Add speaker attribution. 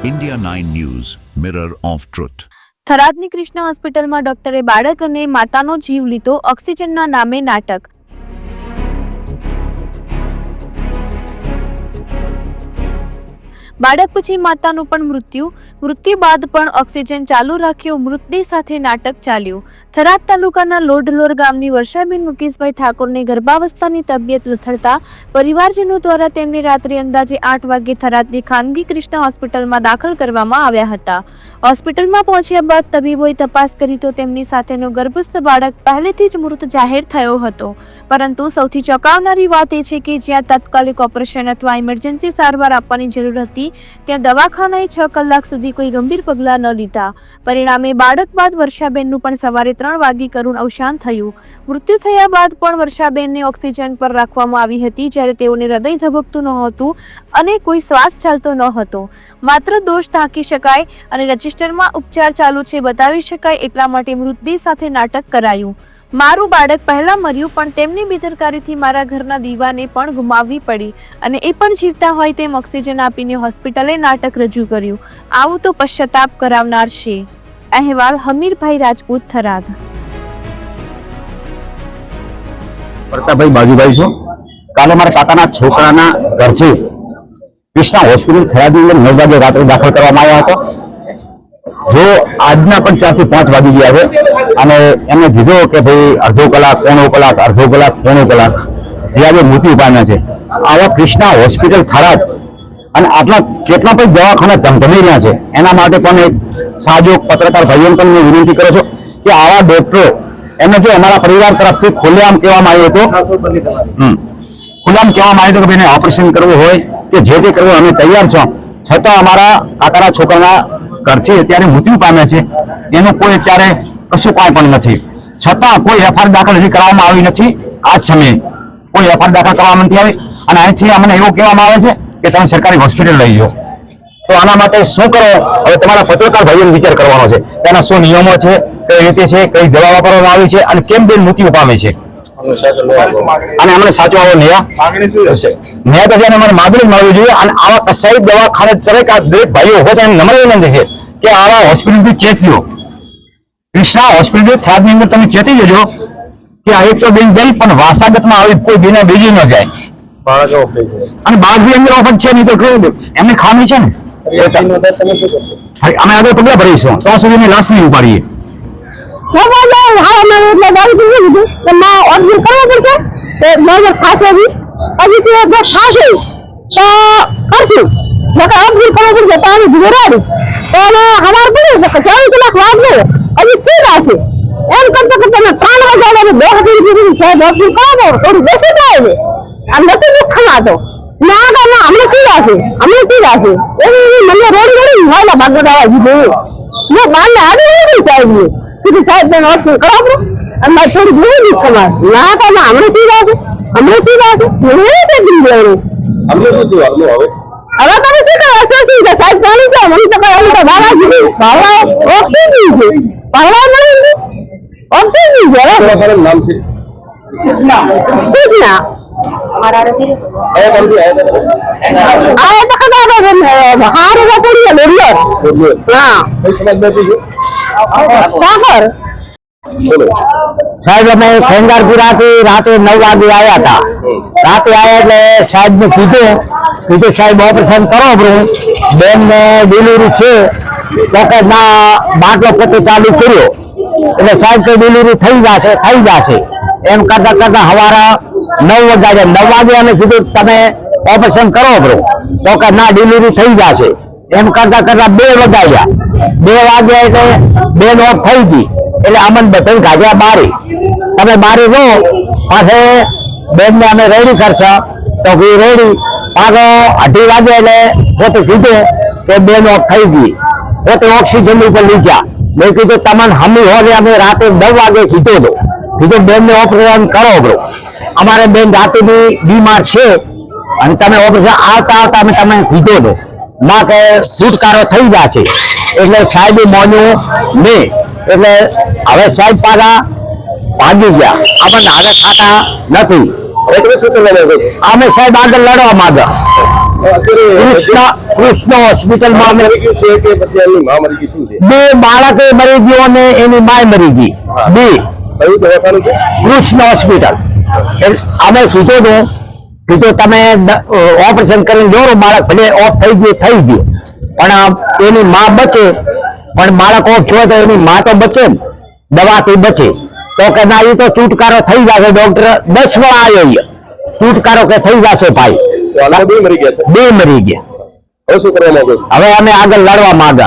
Speaker 1: India 9 News, Mirror of Truth.
Speaker 2: થરાદની Krishna હોસ્પિટલમાં ડોક્ટરે બાળક અને માતાનો જીવ લીધો ઓક્સિજનના નામે નાટક બાળક પછી માતાનું પણ મૃત્યુ. મૃત્યુ બાદ પણ ઓક્સિજન ચાલુ રાખ્યો. મૃતદેહ સાથે નાટક ચાલ્યું. થરાદ તાલુકાના લોઢલોર ગામની વર્ષાબેન મુકેશભાઈ ઠાકોરની ગર્ભાવસ્થાની તબિયત લથડતા પરિવારજનો દ્વારા તેમને રાત્રે અંદાજે આઠ વાગે થરાદની ખાનગી કૃષ્ણ હોસ્પિટલમાં દાખલ કરવામાં આવ્યા હતા. હોસ્પિટલમાં પહોંચ્યા બાદ તબીબોએ તપાસ કરી તો તેમની સાથેનો ગર્ભસ્થ બાળક પહેલેથી જ મૃત જાહેર થયો હતો. પરંતુ સૌથી ચોંકાવનારી વાત એ છે કે જ્યાં તાત્કાલિક ઓપરેશન અથવા ઇમરજન્સી સારવાર આપવાની જરૂર હતી ત્યાં દવાખાનાએ છ કલાક સુધી કોઈ ગંભીર પગલાં ન લીધા. પરિણામે બાળક બાદ વર્ષાબેનનું પણ સવારે ત્રણ વાગે કરુણ અવસાન થયું. મૃત્યુ થયા બાદ પણ વર્ષાબેનને ઓક્સિજન પર રાખવામાં આવી હતી, જ્યારે તેઓને હૃદય ધબકતું નહોતું અને કોઈ શ્વાસ ચાલતો ન હતો. માત્ર દોષ ટાંકી શકાય અને રજિસ્ટરમાં ઉપચાર ચાલુ છે બતાવી શકાય એટલા માટે મૃતદેહ સાથે નાટક કરાયું. મારું બાળક પહેલા મર્યું, પણ તેમની બેદરકારીથી મારા ઘરના દીવાને પણ ગુમાવવી પડી અને એ પણ જીવતા હોય તેમ ઓક્સિજન આપીને હોસ્પિટલે નાટક રજૂ કર્યું. આવું તો પશ્ચાતાપ કરાવનાર છે. અહેવાલ હમીરભાઈ રાજપૂત, થરાદ.
Speaker 3: પ્રતાપભાઈ બાજુભાઈ છો? કાલે મારા કાકાના છોકરાના ઘરથી કૃષ્ણા હોસ્પિટલ થરાદની અંદર નવ વાગે રાત્રે દાખલ કરવામાં આવ્યા હતો. જો આજના પણ ચારથી પાંચ વાગી ગયા છે. અને એમને કીધું કે ભાઈ અડધો કલાક, પોણો કલાક, અડધો કલાક, પોણો કલાક. એ આજે મૃત્યુ પામ્યા છે. આવા કૃષ્ણા હોસ્પિટલ થરાદ અને આટલા કેટલા પણ દવાખાના ધમધમી રહ્યા છે. એના માટે પણ એક સાજો પત્રકાર ભાઈઓને પણ હું વિનંતી કરું છું કે આવા ડોક્ટરો એમને જો અમારા પરિવાર તરફથી ખુલ્લેઆમ કહેવામાં આવ્યું હતું. ખુલ્લામ કહેવામાં આવ્યું હતું કે ભાઈને ઓપરેશન કરવું હોય કે જે તે કરવું અમે તૈયાર છો. છતાં અમારા કાકાના છોકરાના ઘર ત્યારે મૃત્યુ પામે છે. એનું કોઈ અત્યારે કશું કાંઈ પણ નથી. છતાં કોઈ એફઆઈઆર દાખલ હજી કરવામાં આવી નથી. આ સમયે કોઈ એફઆઈઆર દાખલ કરવામાં નથી આવી. અને અહીંથી અમને એવું કહેવામાં આવે છે કે તમે સરકારી હોસ્પિટલ લઈ જાઓ તો આના માટે શું કરો? હવે તમારા પત્રકાર ભાઈઓને વિચાર કરવાનો છે તેના શું નિયમો છે, કઈ રીતે છે, કઈ દવા વાપરવામાં આવી છે અને કેમ બેન મૃત્યુ પામે છે. અને અમને સાચો આવો ન્યાય ન્યાય તો છે અમારે માગણી મળવી જોઈએ અને આવા કસાઈ દવાખાને દરેક આ દરેક ભાઈઓ હોય છે એમને નમ્ર વિનંતી છે. કે આવા હોસ્પિટલથી ચેક લ્યો. કૃષ્ણા હોસ્પિટલ થરાદની અંદર તમે ચેતી જજો કે આ એક તો બેન ગઈ પણ વાસાગતમાં આવી કોઈ બેના બીજી ન જાય. અને બાળક બી અંદર ઓફર છે નહીં તો કહ્યું એમની ખામી છે ને? અમે આગળ પગલા ભરીશું. તો સુધી લાશ નહીં ઉપાડીએ.
Speaker 4: કરવો પડશે? તો બરોબર થશે હજી અમે હવાર પડી તો ચાલીસ કલાક વાગ લે હજી થઈ જશે એમ કરતા કરતા મેં ત્રણ વાગ્યા અમે બે હજાર કીધું, સાહેબ અબજુલ કરાવો થોડી બેસી જાય છે આમ નથી દુઃખ ખમાતો ના ના ના હમણાં થઈ છે હમણાં થઈ જશે એવી મને રોડ રોડી હોય બાગોડાવા જીધું મેં બારને આવી રહી સાહેબ ને. કીધું, સાહેબ, તમે અબજુલ કરાવો અને મારે થોડી ઘણી દુઃખ ખમાત ના તો ના હમણાં થઈ છે હમણાં થઈ જશે મને તે દિન દેવાનું હવે તમે શું કરો શું શું છે સાહેબ જાણી જાઓ મને તો કઈ અમે તો ભાવા જીધી ભાવા ઓક્સિજન છે ભાવા મળી ઓક્સિજન છે હવે સૂચના આ તો ખબર હારે પડી ગયો હા કાકર
Speaker 3: સાહેબ અમે ખેંગારપુરાથી રાતે નવ વાગે આવ્યા હતા રાતે આવ્યા એટલે સાહેબ ને કીધું કીધું સાહેબ ઓપરેશન કરો આપણું બેન ને ડિલિવરી છે. ના બાટલો પોતે ચાલુ કર્યો. એટલે સાહેબ કે ડિલિવરી થઈ જશે થઈ જશે એમ કરતા કરતા હવારા નવ વાગે નવ વાગે અમે કીધું તમે ઓપરેશન કરો આપણું તો કે ના ડિલિવરી થઈ જશે એમ કરતા કરતા બે વગાડ્યા. બે વાગ્યા એટલે બેન નોટ થઈ ગઈ. એટલે અમન બધા કાઢ્યા બારી. તમે બારી રહો. પાસે બેન ને અમે રેડી કરશો. તો રેડી પાછો અઢી વાગે એટલે પોતે કીધું કે બેન ઓફ થઈ ગઈ. પોતે ઓક્સિજન ઉપર નીચા મેં કીધું, તમને હમી હોય અમે રાતે દસ વાગે કીધો હતો. કીધું બેન ને ઓપરેશન કરો બ્રો અમારે બેન રાતે બી બીમાર છે અને તમે ઓપરેશન આવતા આવતા અમે તમે કીધો હતો. ના કે, છુટકારો થઈ છે. એટલે સાહેબે મોન્યું નહીં એટલે હવે સાહેબ પાછા ભાગી ગયા. આપણને હારે ખાતા નથી. અમે સાહેબ આગળ લડવા માંગે. કૃષ્ણ હોસ્પિટલમાં બે બાળકે મરી ગયો અને એની માય મરી ગઈ. બે. કૃષ્ણ હોસ્પિટલ. અમે કીધું ને કીધું તમે ઓપરેશન કરીને જોરો બાળક ભલે ઓફ થઈ ગયું થઈ ગયું. પણ એની માં બચે. પણ બાળક ઓફ થયો તો એની માં તો બચે ને. દવાથી બચે. તો કે ના એ તો છુટકારો થઈ જશે ડોક્ટર દસ વાર આવ્યો. છુટકારો કે થઈ જશે ભાઈ.
Speaker 5: બે મરી ગયા છે.
Speaker 3: બે મરી ગયા.
Speaker 5: હવે શું કરવા માંગો છો?
Speaker 3: હવે અમે આગળ લડવા માંગા.